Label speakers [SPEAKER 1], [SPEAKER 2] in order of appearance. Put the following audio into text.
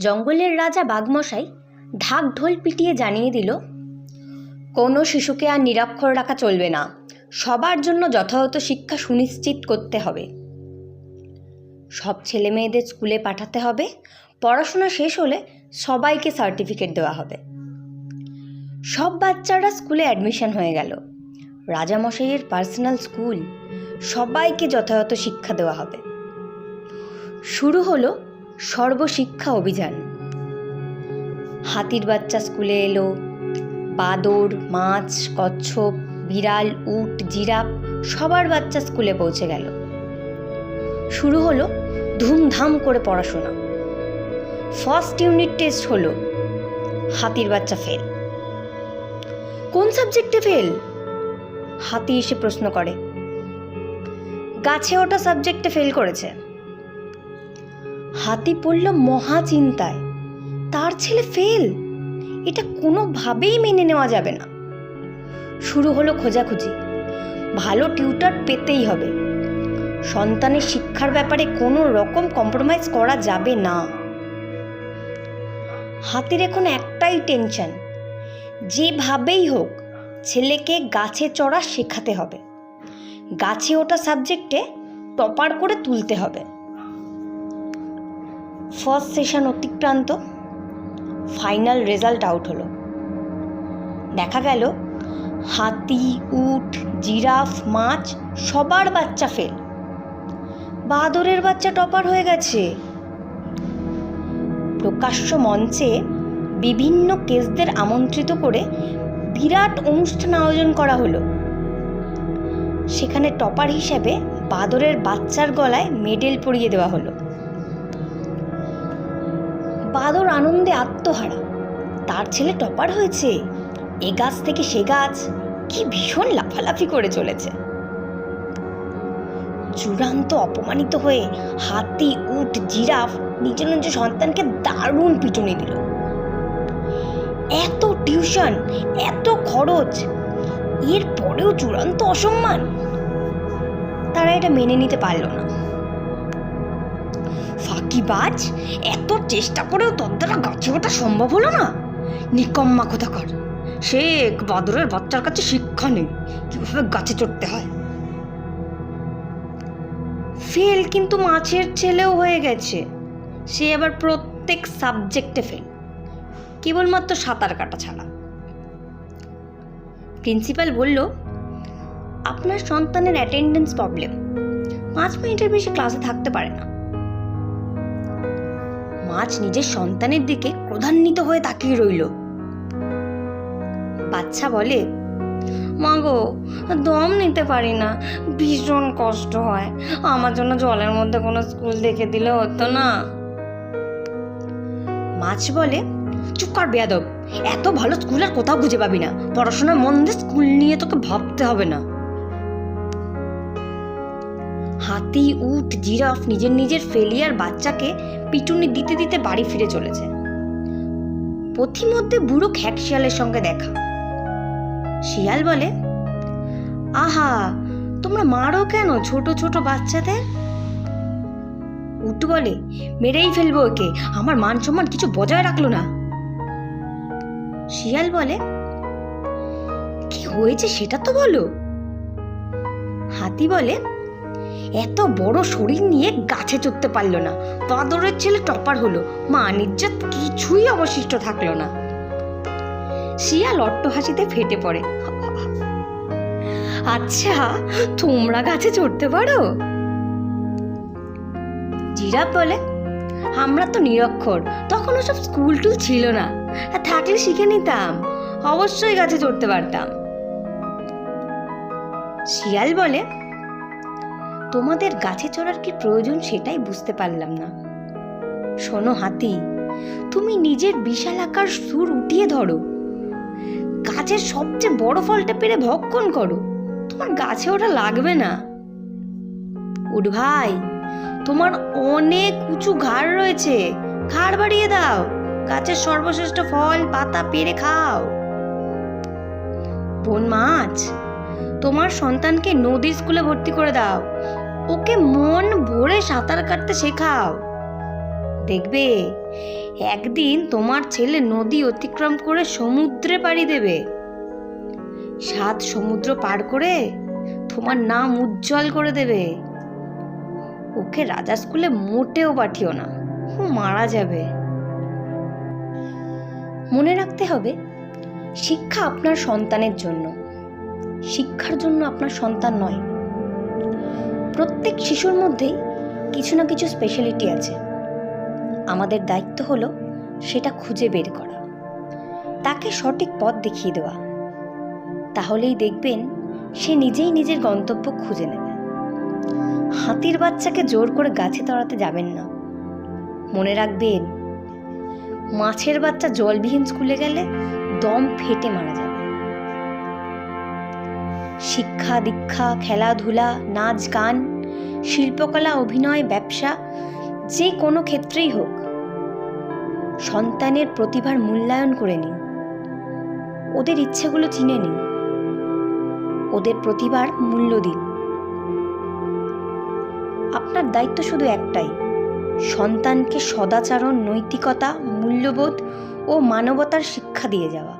[SPEAKER 1] জঙ্গলের রাজা বাঘমশাই ঢাক ঢোল পিটিয়ে জানিয়ে দিল, কোনো শিশুকে আর নিরক্ষর রাখা চলবে না। সবার জন্য যথাযথ শিক্ষা সুনিশ্চিত করতে হবে। সব ছেলে মেয়েদের স্কুলে পাঠাতে হবে। পড়াশোনা শেষ হলে সবাইকে সার্টিফিকেট দেওয়া হবে। সব বাচ্চারা স্কুলে অ্যাডমিশন হয়ে গেল। রাজামশাইয়ের পার্সোনাল স্কুল, সবাইকে যথাযথ শিক্ষা দেওয়া হবে। শুরু হলো সর্বশিক্ষা অভিযান। হাতির বাচ্চা স্কুলে এলো, বাদর, মাছ, কচ্ছপ, বিড়াল, উট, জিরাফ সবার বাচ্চা স্কুলে পৌঁছে গেল। শুরু হলো ধুমধাম করে পড়াশোনা। ফার্স্ট ইউনিট টেস্ট হলো, হাতির বাচ্চা ফেল কোন সাবজেক্টে ফেল হাতি এসে প্রশ্ন করে, গাছে ওটা সাবজেক্টে ফেল করেছে। হাতি পড়ল মহা চিন্তায়। তার ছেলে ফেল। এটা কোনোভাবেই মেনে নেওয়া যাবে না। শুরু হলো খোঁজাখুঁজি। ভালো টিউটার পেতেই হবে। সন্তানের শিক্ষার ব্যাপারে কোনো রকম কম্প্রোমাইজ করা যাবে না। হাতির এখন একটাই টেনশন। যেভাবেই হোক, ছেলেকে গাছে চড়া শেখাতে হবে। গাছে ওটা সাবজেক্টে টপার করে তুলতে হবে। ফার্স্ট সেশন অতিক্রান্ত, ফাইনাল রেজাল্ট আউট হলো। দেখা গেল, হাতি, উট, জিরাফ, মাছ, সবার বাচ্চা ফেল বাদরের বাচ্চা টপার হয়ে গেছে। প্রকাশ্য মঞ্চে বিভিন্ন কেসদের আমন্ত্রিত করে বিরাট অনুষ্ঠান আয়োজন করা হলো। সেখানে টপার হিসেবে বাদরের বাচ্চার গলায় মেডেল পরিয়ে দেওয়া হলো। বাদর আনন্দে আত্মহারা। তার ছেলে টপার হয়েছে। এ গাছ থেকে সে গাছ কি ভীষণ লাফালাফি করে চলেছে। চূড়ান্ত অপমানিত হয়ে হাতি, উট, জিরাফ নিজের নিজের সন্তানকে দারুণ পিটুনি দিল। এত টিউশন, এত খরচ, এর পরেও চূড়ান্ত অসম্মান। তারা এটা মেনে নিতে পারল না। ফাঁকিবাজ? এত চেষ্টা করেও দ্বারা গাছে ওঠা সম্ভব হলো না? নিকম্মা কোথাকার? শেখ বাদরের বাচ্চার কাছে শিক্ষা নেই, কীভাবে গাছে চড়তে হয়? ফেল কিন্তু মাছের ছেলেও হয়ে গেছে। সে আবার প্রত্যেক সাবজেক্টে ফেল। কেবলমাত্র সাঁতার কাটা ছাড়া। প্রিন্সিপাল বলল, আপনার সন্তানের অ্যাটেন্ডেন্স প্রবলেম পাঁচ মিনিটের বেশি ক্লাসে থাকতে পারে না। মাছ নিজের সন্তানের দিকে ক্রধান্বিত হয়ে তাকিয়ে রইল। বাচ্চা বলে মা গো দম নিতে পারি না। ভীষণ কষ্ট হয়। আমার জন্য জলের মধ্যে কোনো স্কুল দেখে দিলে হতো না। মাছ বলে, চুপ কর বেয়াদব। এত ভালো স্কুল আর কোথাও খুঁজে পাবি না। পড়াশোনার মন স্কুল নিয়ে তোকে ভাবতে হবে না। হাতি, উট, জিরাফ নিজের নিজের ফেলিয়ার বাচ্চাকে পিটুনি দিতে দিতে বাড়ি ফিরে চলেছে। পথিমধ্যে বুড়ো খ্যাক শিয়ালের সঙ্গে দেখা। শিয়াল বলে, আহা, তোমরা মারো কেন ছোট ছোট বাচ্চাদের? উট বলে, মেরেই ফেলব ওকে, আমার মান সম্মান কিছু বজায় রাখল না। শিয়াল বলে, কি হয়েছে সেটা তো বলো। হাতি বলে এত বড় শরীর নিয়ে গাছে চড়তে পারল না। বাদরের ছেলে টপার হলো। মা নির্যাত কিছুই অবশিষ্ট থাকল না। শিয়াল অট্ট হাসিতে ফেটে পড়ে। আচ্ছা তোমরা গাছে চড়তে পারো? জিরাফ বলে, আমরা তো নিরক্ষর। তখন ওসব স্কুল টুল ছিল না। থাকলে শিখে নিতাম। অবশ্যই গাছে চড়তে পারতাম। শিয়াল বলে তোমাদের গাছে চড়ার কি প্রয়োজন সেটাই বুঝতে পারলাম না। শোনো হাতি, তুমি নিজের বিশাল আকার সুর উঠিয়ে ধরো। গাছের সবচেয়ে বড় ফলটা পেরে ভক্ষণ করো। তোমার গাছে ওটা লাগবে না। উঠ ভাই, তোমার অনেক উঁচু ঘাড় রয়েছে। ঘাড় বাড়িয়ে দাও। গাছের সর্বশ্রেষ্ঠ ফল, পাতা পেরে খাও। বোন মাছ, তোমার সন্তানকে নদীর স্কুলে ভর্তি করে দাও। ওকে মন ভরে সাঁতার কাটতে শেখাও। দেখবে, একদিন তোমার ছেলে নদী অতিক্রম করে সমুদ্রে পাড়ি দেবে। সাত সমুদ্র পার করে তোমার নাম উজ্জ্বল করে দেবে। ওকে রাজা স্কুলে মোটেও পাঠিও না, ও মারা যাবে। মনে রাখতে হবে, শিক্ষা আপনার সন্তানের জন্য। শিক্ষার জন্য আপনার সন্তান নয় প্রত্যেক শিশুর মধ্যেই কিছু না কিছু স্পেশালিটি আছে। আমাদের দায়িত্ব হলো সেটা খুঁজে বের করা। তাকে সঠিক পথ দেখিয়ে দেওয়া। তাহলেই দেখবেন সে নিজেই নিজের গন্তব্য খুঁজে নেবে। হাতির বাচ্চাকে জোর করে গাছে তড়াতে যাবেন না। মনে রাখবেন, মাছের বাচ্চা জলবিহীন স্কুলে গেলে দম ফেটে মারা যাবে। শিক্ষা, দীক্ষা, খেলাধুলা, নাচ, গান, শিল্পকলা, অভিনয়, ব্যবসা, যে কোনো ক্ষেত্রেই হোক, সন্তানের প্রতিভার মূল্যায়ন করে নিন। ওদের ইচ্ছেগুলো চিনে নিন। ওদের প্রতিভার মূল্য দিন। আপনার দায়িত্ব শুধু একটাই, সন্তানকে সদাচরণ, নৈতিকতা, মূল্যবোধ ও মানবতার শিক্ষা দিয়ে যাওয়া।